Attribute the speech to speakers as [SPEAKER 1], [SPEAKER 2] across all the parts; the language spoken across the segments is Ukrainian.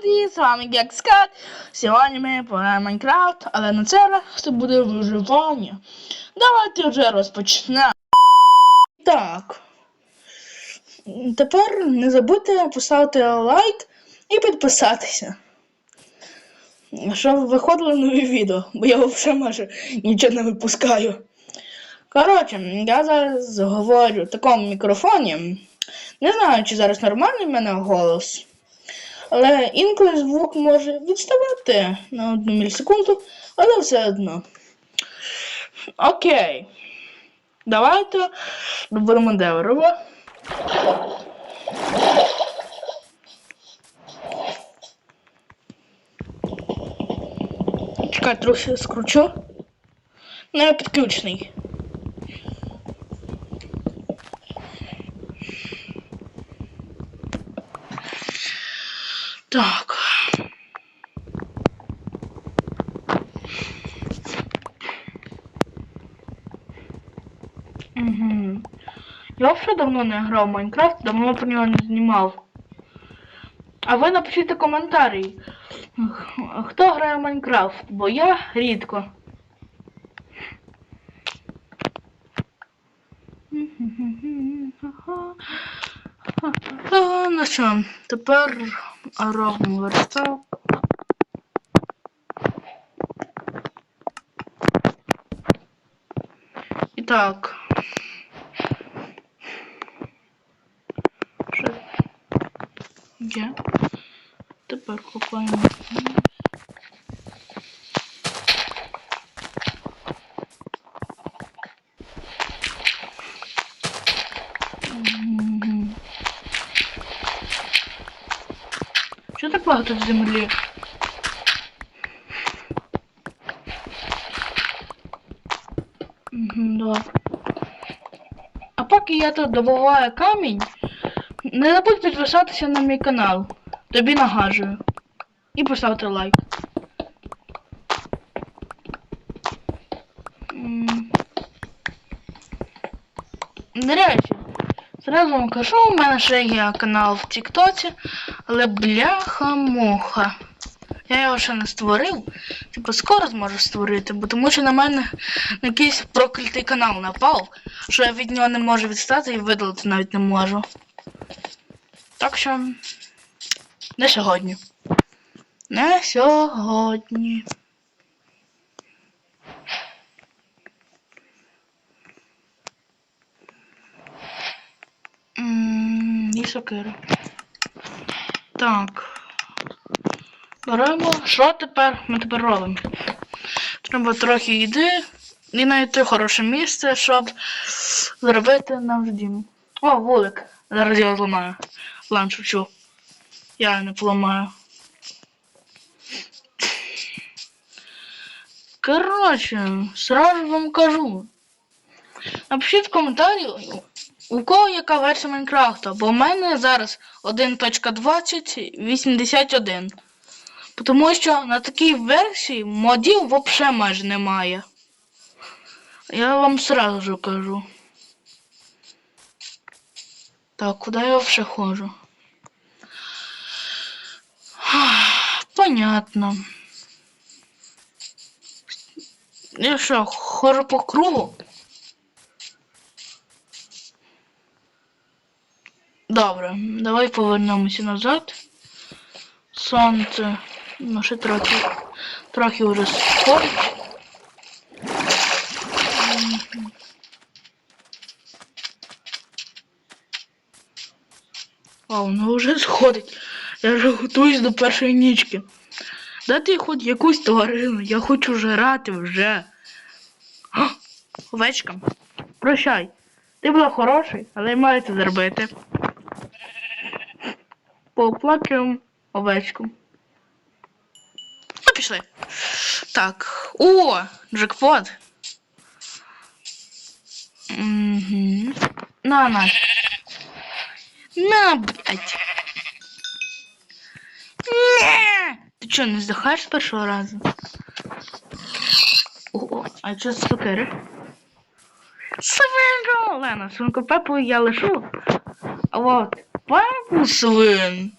[SPEAKER 1] друзі, з вами Гекскат. Сьогодні ми пограємо Майнкрафт, але на це раз це буде виживання. Давайте вже розпочнемо. Так. Тепер не забудьте поставити лайк і підписатися. Щоб виходили нові відео, бо я взагалі майже нічого не випускаю. Коротше, я зараз говорю в такому мікрофоні. Не знаю, чи зараз нормальний в мене голос. Але інколи звук може відставати на одну мілісекунду, але все одно. Окей. Давайте доберемо дерево. Чекай, трохи скручу. Не підключений. Так. Угу. Я вже давно не грав в Майнкрафт, давно про нього не знімав. А ви напишіть коментарі, хто грає в Майнкрафт, бо я рідко. Ну що, тепер робимо верстак. І так. Що? Є. Тепер купаємо. Так багато землі? Да. А поки я тут добуваю камінь, не забудь підписатися на мій канал. Тобі нагажую. І поставити лайк. До речі, Зразу вам кажу, у мене ще є канал в Тіктоці, але бляха-муха. Я його ще не створив. Типу скоро зможу створити, бо тому що на мене якийсь проклятий канал напав, що я від нього не можу відстати і видалити навіть не можу. Так що не сьогодні. Не сьогодні. М, І сокира. Так. Беремо. Що тепер ми тепер робимо? Треба трохи їди і знайти хороше місце, щоб зробити наш дім. О, вулик. Зараз я зламаю. Ладно, шучу. Я не поламаю. Коротше, сразу вам кажу. Напишіть в коментарі, у кого яка версія Майнкрафта, бо в мене зараз 1.2081. Тому що на такій версії модів взагалі майже немає. Я вам сразу кажу. Так, куди я вже ходжу? Понятно. Я що, хожу по кругу? Добре, давай повернемося назад. Сонце. Ну, ще трохи. Трохи вже сходить. А, воно вже сходить. Я вже готуюсь до першої нічки. Дайте хоч якусь тварину, я хочу жрати вже. Овечка, прощай. Ти була хороший, але маю це зробити. Поплакаємо овечку. Ну, пішли. Так. О, джекпот. Угу. На, на. На, блядь. Не! Ти чо, не здихаєш з першого разу? О, а що з цукери? Свинко! Лена, свинку Пепу я лишу. А от Пепу свин.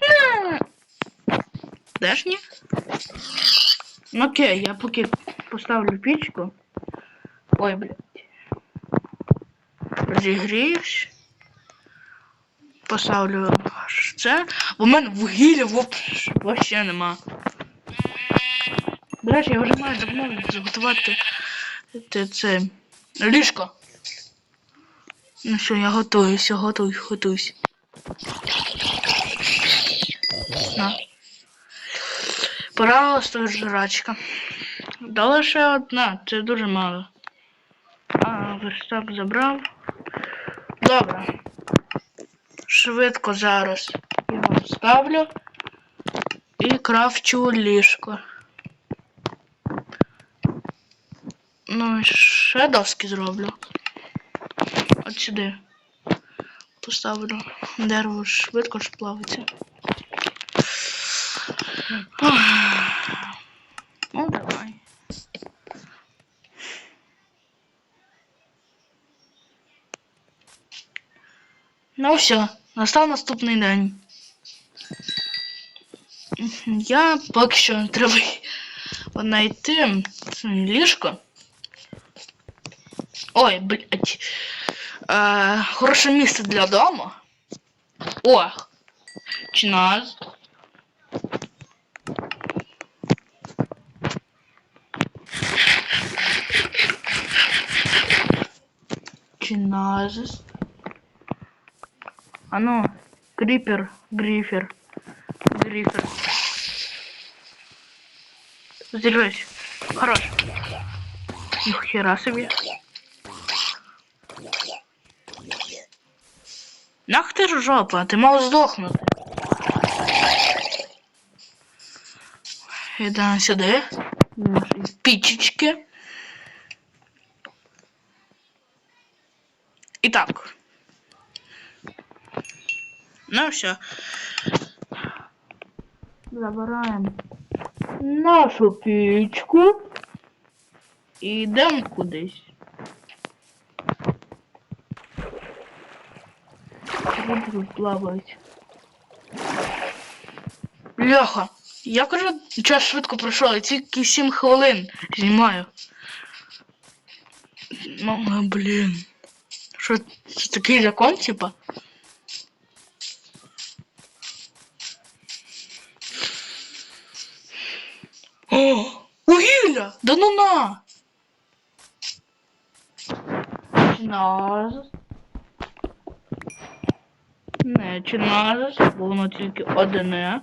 [SPEAKER 1] Не! Теж ні? Ну окей, я поки поставлю пічку. Ой, блядь. Розігріюсь. Поставлю це. В мене вугілля вообще, нема. До я вже маю давно заготувати це ліжко. Ну що, я готуюся, готуюсь, готуюсь. На. Пожалуйста, жрачка. Да лише одна, це дуже мало. А, верстак забрав. Добре. Швидко зараз його ставлю і крафчу ліжко. Ну і ще доски зроблю. От сюди. Поставлю дерево швидко ж плавиться. Ну, давай. Ну все, настав наступний день. Я поки що треба знайти ліжко. Ой, блядь. Е, хороше місце для дому. О! Чи нас? Чи назис? А ну, крипер, грифер, грифер. Зелёсь. Хорош. Нихера себе. Нах ти жопа, ти мав здохнути. Йдемо сюди. Наші Пічечки. І так. Ну все. Забираємо нашу пічку. І йдемо кудись. Люди тут плавають. Бляха, я кажу, час швидко пройшов, я тільки 7 хвилин знімаю. Ну, блін. Що це такий закон, типа? О, вугілля! Да ну на! Чиназис. Не, чиназис, бо воно тільки одне.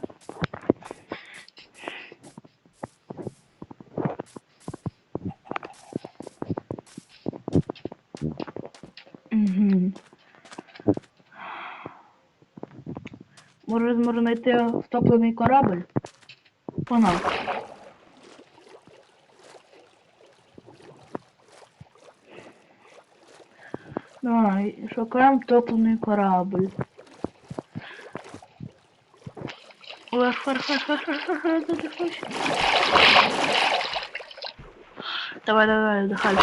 [SPEAKER 1] Може, зможу знайти втоплений корабль? Погнав. Давай, шукаємо втоплений корабль. Var var var var var var отдыхай. Давай, давай, отдыхай.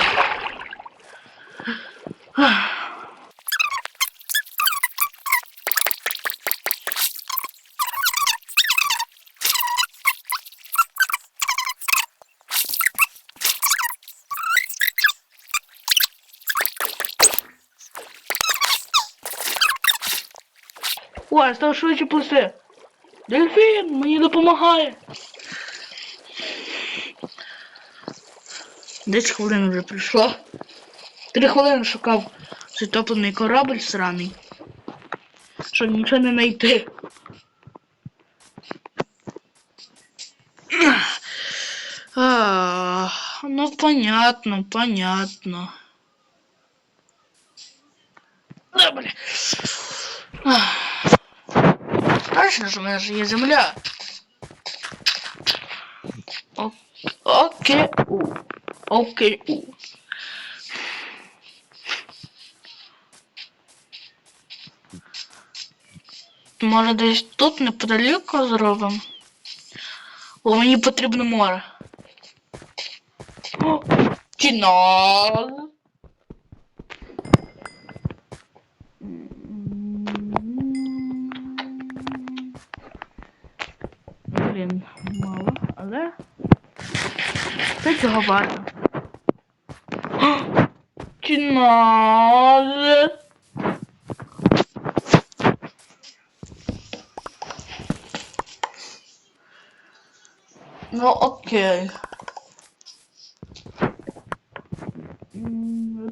[SPEAKER 1] О, осталось еще плюсы. Дельфін мені допомагає. 10 хвилин вже прийшло. Три хвилини шукав затоплений корабль сраний. Щоб нічого не знайти. Ну понятно, понятно. Да, бля. Точно ж у мене ж є земля. О- Окей. Окей. Може десь тут неподалеку зробимо? Бо мені потрібно море. О, варто. Чи? Ну окей. М,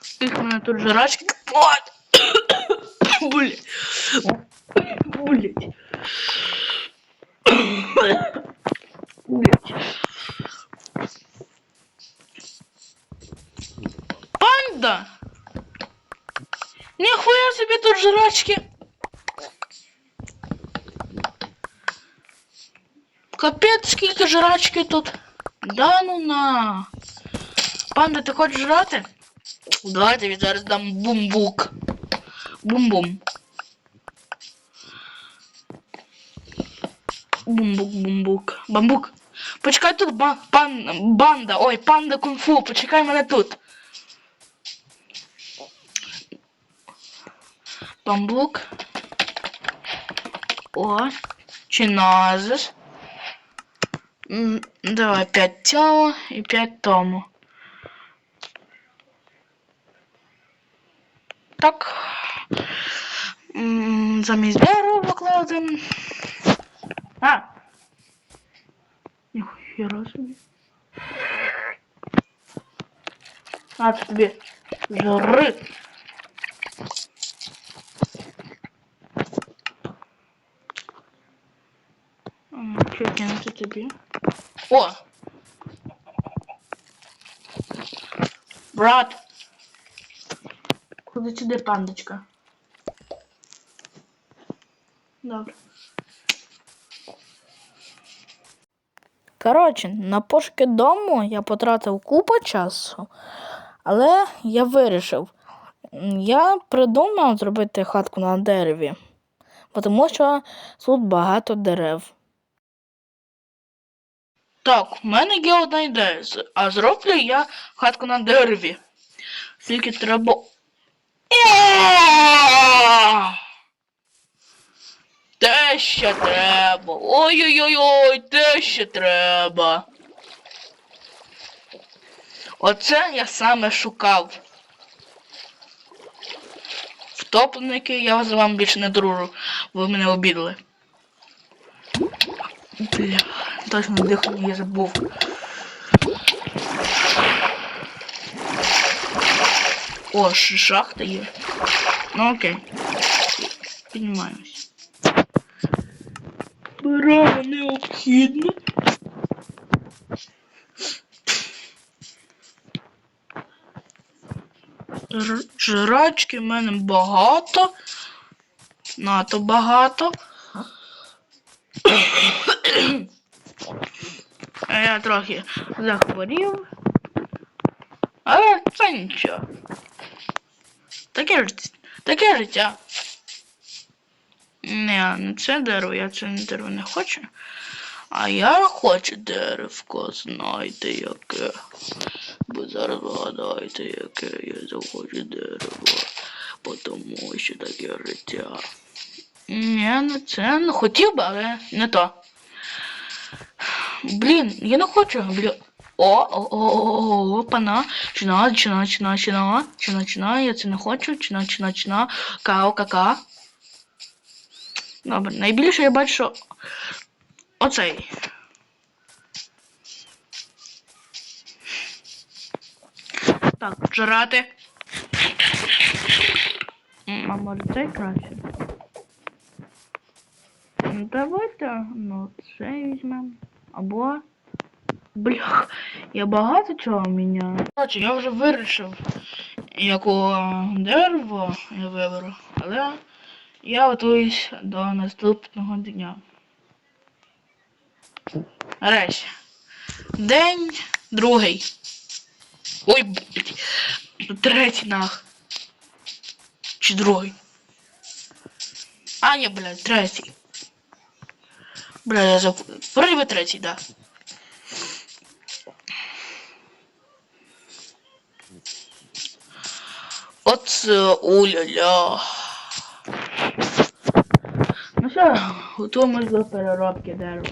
[SPEAKER 1] Скільки в мене тут жрачки? От! Блять. Блять. Блять. Панда! Нихуя себе тут жрачки. Капець, скільки жрачки тут. Да ну на. Панда, ти хочеш жрати? Давай я зараз дам бумбук. Бум-бум. Бумбук, бумбук. Бамбук. Почекай тут ба пан банда. Ой, панда кунг-фу, почекай мене тут. Бамбук. О, чиназис. Давай 5 цього і 5 тому. Так. Замість дерева покладемо. А! Ніхуя собі. А, це тобі. Жри. Що кинути тобі? О! Брат! Куди сюди, пандочка? Добре. Коротше, на пошуки дому я потратив купу часу, але я вирішив. Я придумав зробити хатку на дереві, тому що тут багато дерев. Так, у мене є одна ідея, а зроблю я хатку на дереві. Скільки треба. Е! Те ще треба. Ой-ой-ой, те ще треба. Оце я саме шукав. Втопленики, я з вами більше не дружу. Ви мене обідали. Бля, точно дихання я забув. О, шахта є. Ну окей. Піднімаємось. Брама необхідно. Жрачки в мене багато. Нато багато. А я трохи захворів. Але це нічого. Таке життя. Таке життя. Не, не це дерево, я це дерево не хочу. А я хочу деревко, знайте яке. Бо зараз вгадайте, яке я захочу дерево. Бо Тому що таке життя. Ні, не це не хотів би, але не то. Блін, я не хочу, блін. О, о, о, о, опана. Чина, чина, чина, чина, чина, чина, я це не хочу. Чина, чина, чина. Као, кака. Добре, найбільше я бачу, оцей. Так, жрати. А цей краще? Ну давайте, ну це візьмемо. Або. Блях, я багато чого міняю. Короче, я вже вирішив, якого дерево я виберу, але я готуюсь до наступного дня. Нарешті. День другий. Ой, блядь. Третій нах. Чи другий? А, ні, блядь, третій. Бля, я забув. Вроде третій, да. Оце уля-ля. Тому готуємось до переробки дерева.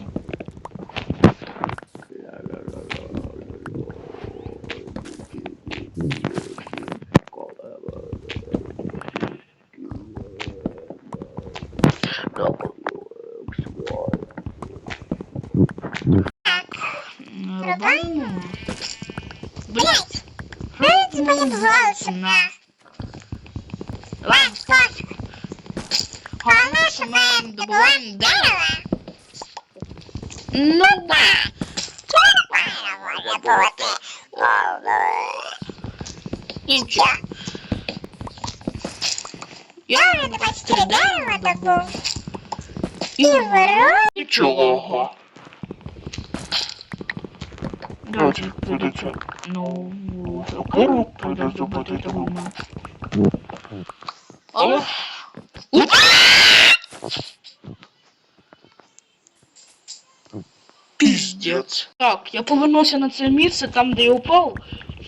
[SPEAKER 1] Рубаємо. Блять!
[SPEAKER 2] Навіть полюбувалася.
[SPEAKER 1] На. Ладно, спать. Головне, що ми добуваємо дерево. Ну да. Нічого. Я
[SPEAKER 2] Давай
[SPEAKER 1] не
[SPEAKER 2] стріляємо
[SPEAKER 1] дерева
[SPEAKER 2] таку.
[SPEAKER 1] добув.
[SPEAKER 2] І ворон.
[SPEAKER 1] Нічого. Давайте придеться. Ну, сокиру придеться добути тому. Але... Піздець. Так, я повернувся на це місце, там, де я упав.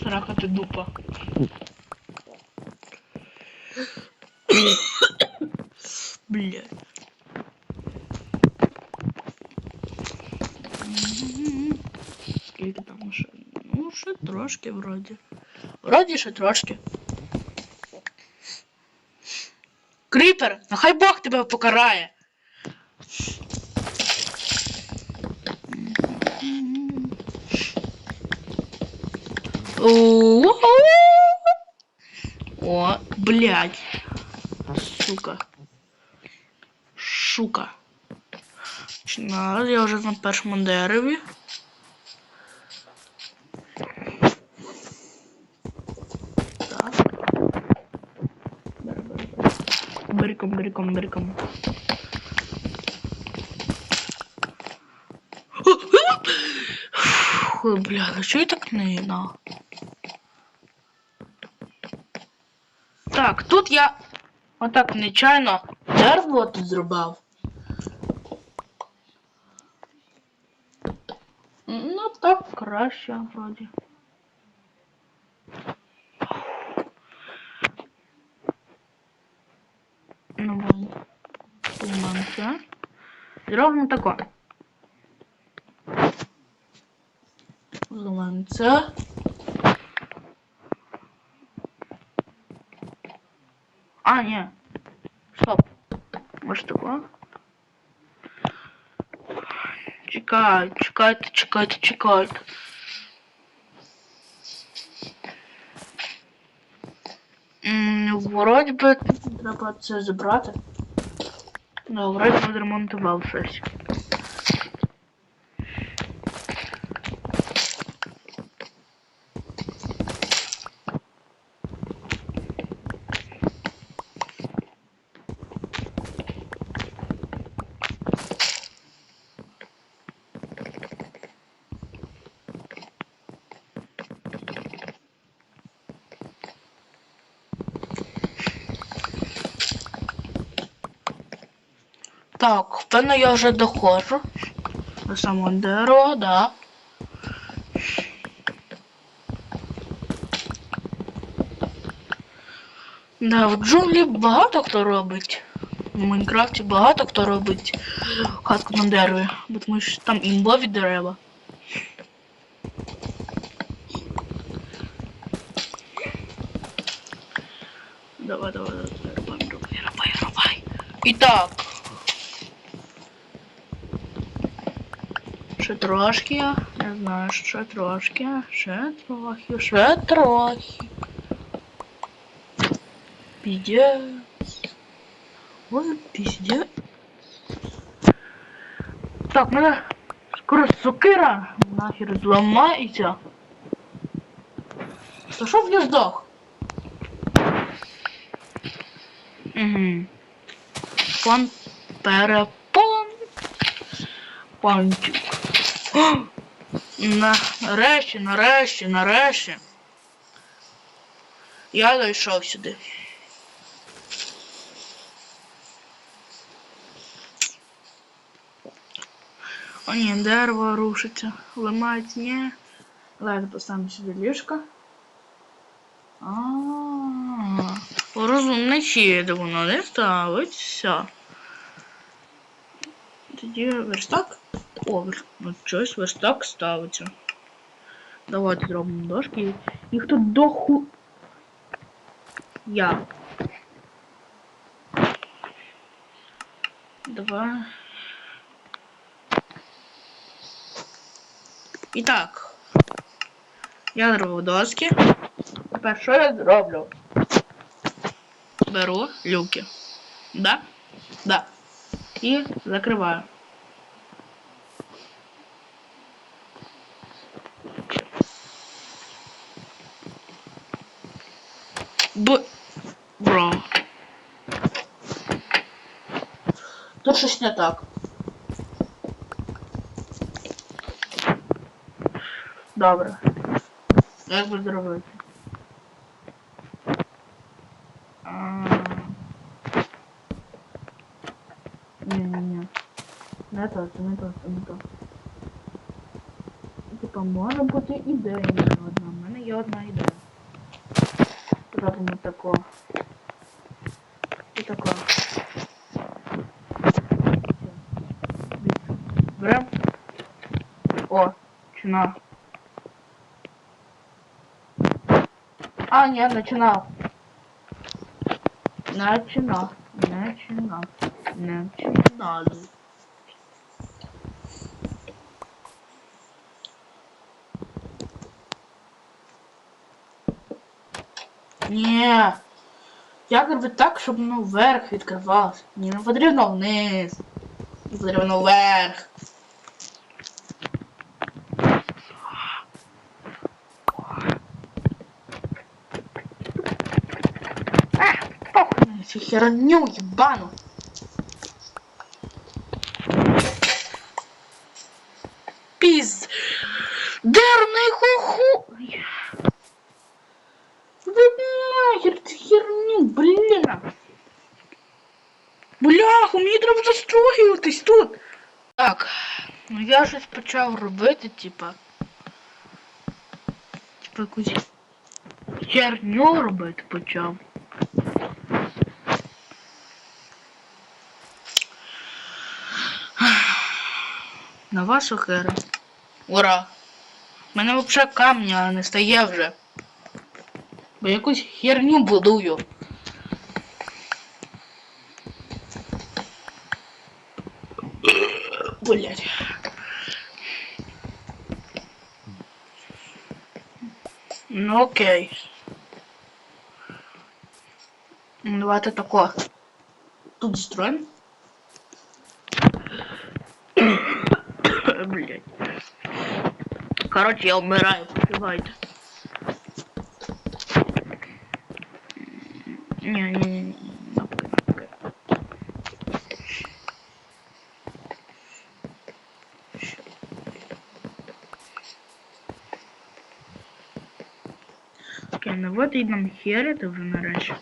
[SPEAKER 1] Срака ти дупа. Блядь. Мгм. Скільки там ще? Ну, ще трошки вроді. Вроді ще трошки. Кріпер, нехай Бог тебе покарає. О, блядь. Сука. Шука. Починаю, я вже на першому дереві. Так. Бериком, бериком, бериком. Фу, бля, ну чого я так не на? Так, тут я отак нечайно дерево тут зробив. Ну так краще вроді. Ну вон. Знімаємося. Зробимо тако. Зламаємо. Може тако? Чекайте, чекайте, чекайте, чекайте. М, Вроді би треба це забрати. Да, вроді би відремонтував щось. Так, впевнено я вже доходжу. До самого дерева, да. Да, в джунглі багато хто робить. В Майнкрафті багато хто робить хатку на дереві, бо тому що там імбові дерева. Давай, давай, давай, рубай, рубай, рубай, рубай. І так. Ще трошки, я знаю, ще трошки, ще трохи, ще трохи. Піздець. Ой, піздець. Так, мене скоро сокира нахер зламається. Та що я здох? Угу. Пан перепон. Панчик. Нарешті, нарешті, нарешті. Я дійшов сюди. О, ні, дерево рушиться. Ламають, ні. Ладно, поставимо сюди ліжко. А-а-а. Розумний хід, воно не ставиться. Тоді верстак. О, вер... ну щось верстак ставиться. Давайте зробимо дошки. Їх тут доху. Я. Два. І так. Я зробив доски. Тепер що я зроблю? Беру люки. Да? Да. І закриваю. Тут щось не так. Добре. Як би зробити? Ні-ні-ні. Не то, це не то, це не то. Типа може бути ідея одна. У мене є одна ідея. Зробимо тако. І тако. Берем. О, чина. А, ні, начинав. Начинав. Начинав. Начинали. Ні. Як робити так, щоб воно вверх відкривалося? Ні, не потрібно вниз. Потрібно вверх. Цю херню ебану. Пиз. Дерний хуху. Да нахер цю херню, блін. Бляху, мені треба застроюватись тут. Так, ну я щось почав робити, типа. Типа якусь херню робити почав. На вашу херу. Ура! У мене взагалі камня не стає вже. Бо якусь херню будую. Блять. Ну окей. Ну, Давайте тако. Тут строим. Короче, я умираю, пробивайте. Не-не-не. Напка, напка. Окей, ну вот і нам херити вже нарешті.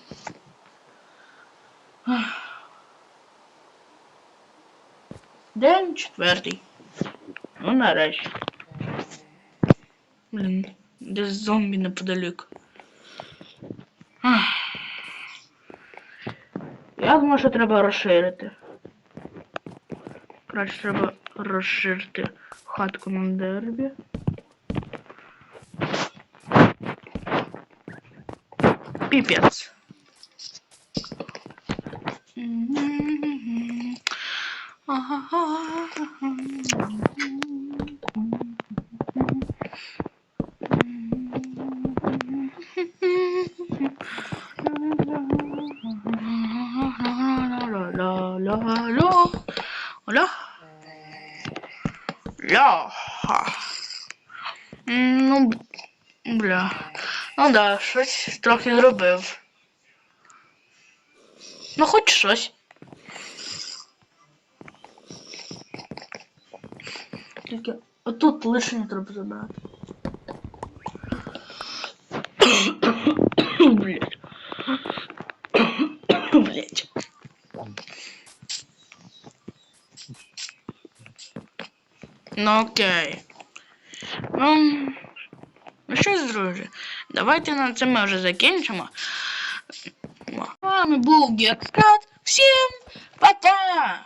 [SPEAKER 1] Ах. День четвертий. Ну нарешті. Блін, десь зомбі неподалік. Я думаю, що треба розширити. Краще треба розширити хатку на дербі. Піпець. Оля? Ля. М, Ну, б- бля. Ну да, щось трохи зробив. Ну, хоч щось. Тільки отут лишнє треба забрати. Блять. Блять. Ну окей. Ну, ну що ж, друзі, давайте на це ми вже закінчимо. О. вами був Гекскрат. Всім пока!